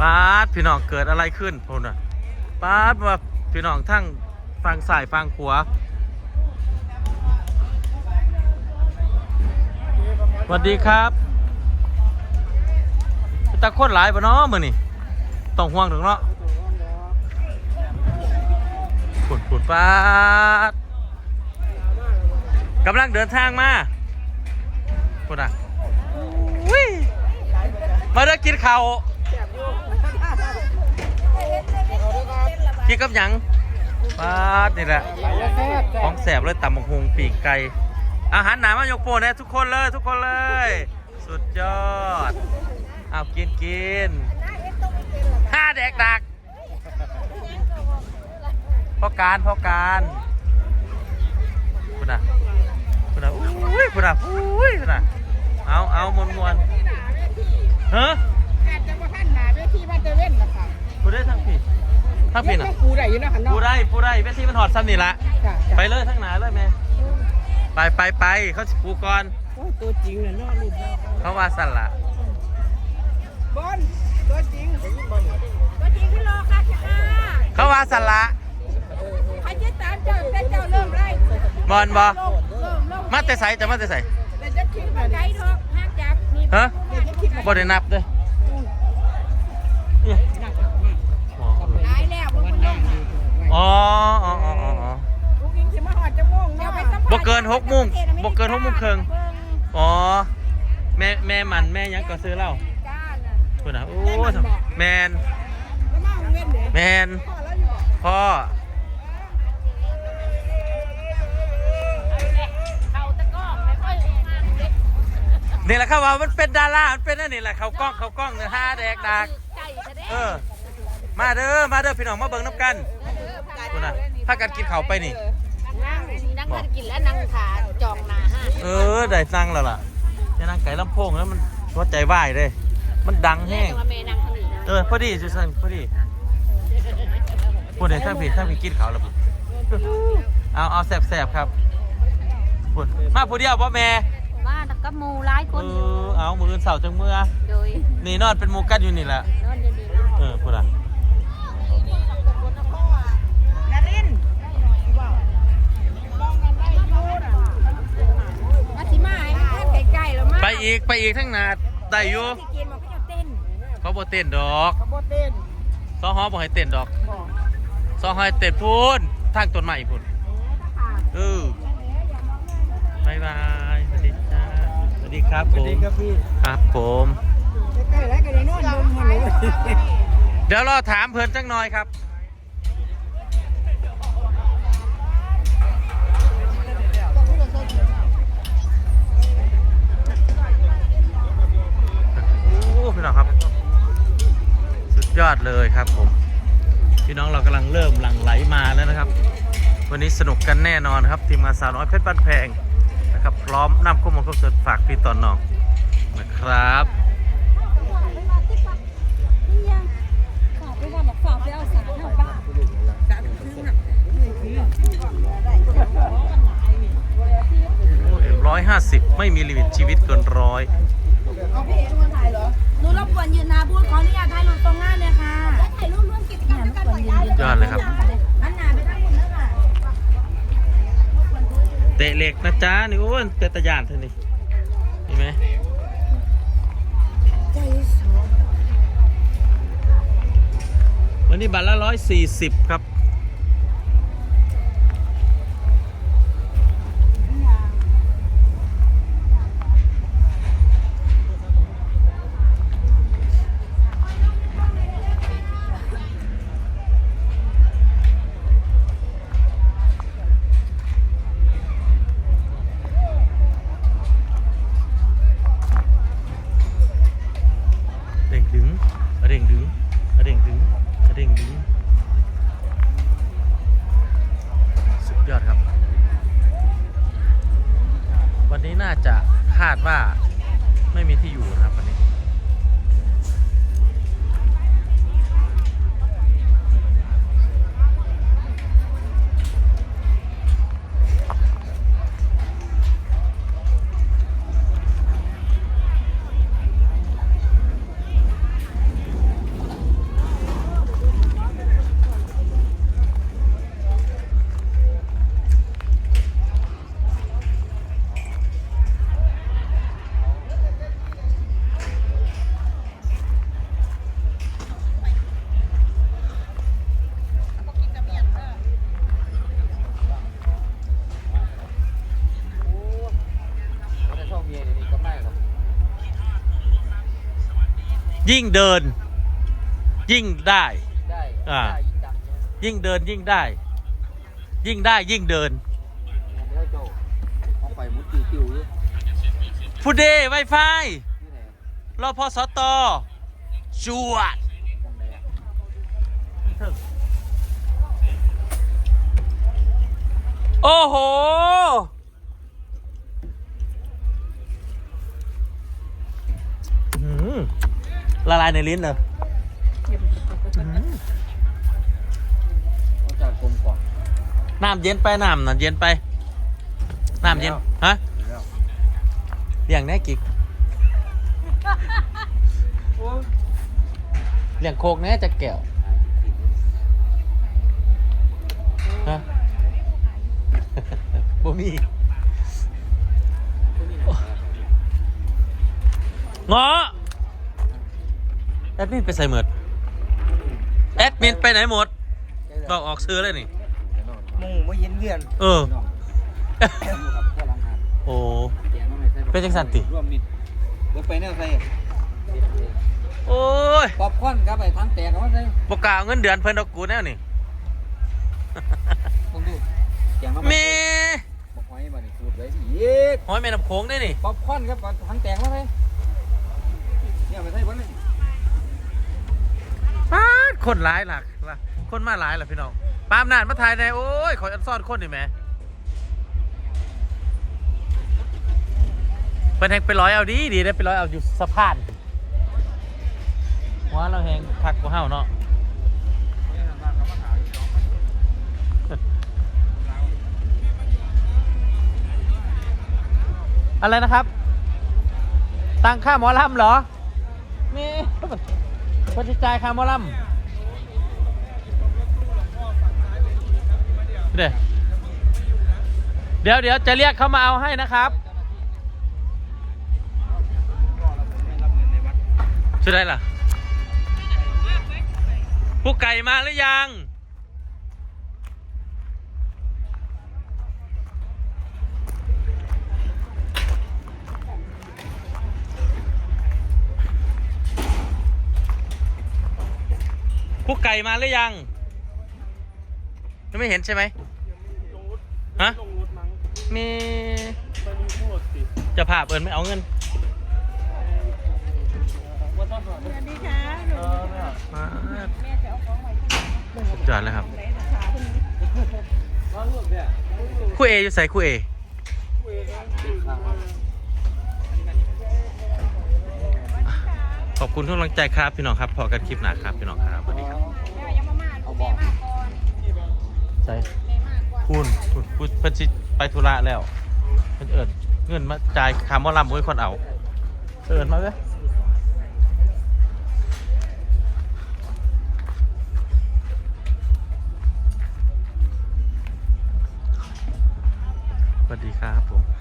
ป้าดพี่น้องเกิดอะไรขึ้นพุ่นอะป้าดว่าพี่น้องทั้งฟังสายฟังขวาสวัสดีครับตะโคตรหลายปะเนาะมือนี่ต้องห่วงถึงเนาะปุ่นปุ่นป้าดกำลังเดินทางมาปุ่นอะมาเด้อกินข้าว กินกับหยังปาดนี่แหละ ของแสบเลยตำบักฮงปีกไก่อาหารหนามายกโปนะทุกคนเลยทุกคนเลย สุดยอดเอากินกินห้าแดกดักพ่อการพ่อการคุณน่ะคุณน่ะอุ้ยคุณน่ะอุ้ยคุณน่ะเอาเอามวนมวนเฮ้อาจจะมาท่านหนาเวทีบ้านเตเว่นนะคะ กูได้ทั้งผิดทั้งผิดอะปูได้อยู่นะหันนอปูกได้ปูได้เวทีมันหอดซ้ำนี่ละจ้ะไปเลยทั้งหนาเลยแม่ไปไปไปเขาสิปูก่อนโอ้ยตัวจริงเลยเนาะลูกเขาว่าสั่นละบอลตัวจริงตัวจริงที่รอค่ะค่ะเขาว่าสั่นละใครจะตามเจ้าแต่เจ้าเริ่มไล่บอลบอลงเริ่มลงมาแต่ใสจะมาแต่ใสแต่จะคิดมัมานไกลทอกห้างจากนี่ฮะแต่จะคิดบ่ได้นับเด้อ เนี่ย หลายแล้วพวกคุณน้อง อ๋ออ๋ออ๋ออ๋ออ๋อลูกยิงสิมาหอดจะม่วงเดี๋ยวเนาะไปสัมภาษณ์บ่เกินหกโมงบ่เกินหกโมงครึ่งอ๋อแม่แม่มันแม่หยังก็ซื้อเหล้าจ้าน่ะคุณน่ะโอ้แมนแล้วมาเว้นเด้แมนพ่อแล้วอยู่พ่อเขาตะก้อไม่ค่อยออกมาเด็กนี่แหละครับว่ามันเป็นดารามันเป็นอันนี่แหละเขากล้องเขากล้องเนี่ยห้าแดกดัก ใจจะได้เออ มาเด้อ มาเด้อพี่น้องมาเบิ่งน้ำกัน คุณน่ะถ้ากันกินเขาวไปนี่ นั่งนั่งมากินแล้วนั่งขาจองนาห้าเออ ได้สั่งแล้วล่ะจะนั่งไก่ลำโพงแล้วมันหัวใจวายเลย มันดังแห้ง จะมาเมนั่งทางนี้นะเออพอดีจุสันพอดีพูดเลยถ้าผิดถ้าผิดกินเขาวแล้วปุ๊เอาเอาแสบๆครับพูดมาผู้เดียวพ่อแม่มาแต่ก็มูร้ายคเอนอเอามืออื่นเสาร์จังเมื่อโดยนี่นอนเป็นหมูกันอยู่นี่แหละนอนเดียวเออพูดอะ นาริน มาสิมาให้มันแค่ใกล้ๆแล้วมา ไป อีกไปอีกทั้งนาได้อยู่สิกินมันก็จะเต้นเขาบ่เต้นดอกกระโบเต้นซอฮอบ่ให้เต้นดอกบอกซอฮอให้เต้นพูนทางต้นไม้พูนเออบายบายสวัสดีจ้าสวัสดีครับผมพี่ครับผมใกล้ๆแล้วก็ได้นอนลงมาเลยเดี๋ยวรอถามเพิ่นจังหน่อยครับ ดยอดเลยครับผมพี่น้องเรากำลังเริ่มหลั่งไหลมาแล้วนะครับ วันนี้สนุกกันแน่นอนครับทีมงานสาวน้อยเพชรบ้านแพงนะครับพร้อมนำข้อมูลข้อมูลฝากพี่ตอนน้องนะครับร้อยห้าสิบไม่มีลิมิตชีวิตเกินร้อย บกวนยืนนาพูดขออนุญาตถ่ายรูปตรงหน้าเลยค่ะถ่ายรูปร่วมกิจกรรมด้วยกันหน่อยได้ยอดเลยครับ อันหนาไปทั้งหมดแล้วค่ะเตะเหล็กนะจ๊ะนี่โอ้ยเตะตะยานเท่านี้เห็นไหมวันนี้บัตรละร้อยสี่สิบครับ เด้งดึงอะเด้งดึงอะเด้งดึงสุดยอดครับ วันนี้น่าจะคาดว่าไม่มีที่อยู่นะครับ ยิ่งเดิน ยิ่งได้ ได้อ่า ได้ยิ่งดังเนี่ยยิ่งเดินยิ่งได้ ยิ่งได้ยิ่งเดินเดี๋ยวโจเอาไปมุดคิวๆอยู่ฟูเดไวไฟที่ไหนรอพอสตจวด ตรงไหนอะโอ้โห ละลายในลิ้นเลยอื้อหือเอาจากกลมก่อนน้ำเย็นไปน้ำน่ะเย็นไปน้ำเย็นฮะแล้วเลี้ยงแน่กิกเลี้ยงโคกแน่จะแก้วฮะ บ่มีเงาะ แอดมินไปใส่หมดแอดมินไปไหนหมดบอกออกซื้อเลยนี่มึงไม่เย็นเวียนเออ โอ้เป็นจังสันติร่วมมิดเดี๋ยวไปเนี่ยใส่โอ้ยป๊อปคอร์นครับไปทำแตกเอามาใส่บกล้าเอาเงินเดือนเพิ่นดอกกูแน่นี่มึงดูแกงมาเมบอกไว้มานี่สูดไว้อีกหอยแม่น้ำโขงได้นี่ป๊อปคอร์นครับทำแตกมาใส่ คนหลายหลักล่ะคนมาหลายหล่ะพี่น้องปามนานมาถ่ายในโอ้ยขออันซ่อนคนดิแหม่เพิ่นแหงไปร้อยเอาดีดีได้ไปร้อยเอาอยู่สะพานว่าเราแหงคักกว่าเฮาเนาะอะไรนะครับ ตังค่าหมอลำเหรอมีพอจะจ่ายค่าหมอลำ เดี๋ยวเดี๋ยวเดี๋ยวจะเรียกเขามาเอาให้นะครับชื่ออะไรล่ะผู้ไก่มาหรือยัง ผู้ไก่มาหรือยัง ยังไม่เห็นใช่ไหมฮะมีจะพาเปิดไม่เอาเงินสวัสดีค่ะมาสุดยอดเลยครับครู่เออยู่ใส่ครู่เอขอบคุณทุกกำลังใจครับพี่น้องครับพอกันคลิปหน้าครับพี่น้องครับสวัสดีครับเอาบอก ใช่คุณคุณคุณเพิ่นสิไปธุระแล้วเพิ่นเอิญเงินมาจ่ายคาร์มอลำไว้คนเอา เอิญมาเว้ยสวัสดีครับผม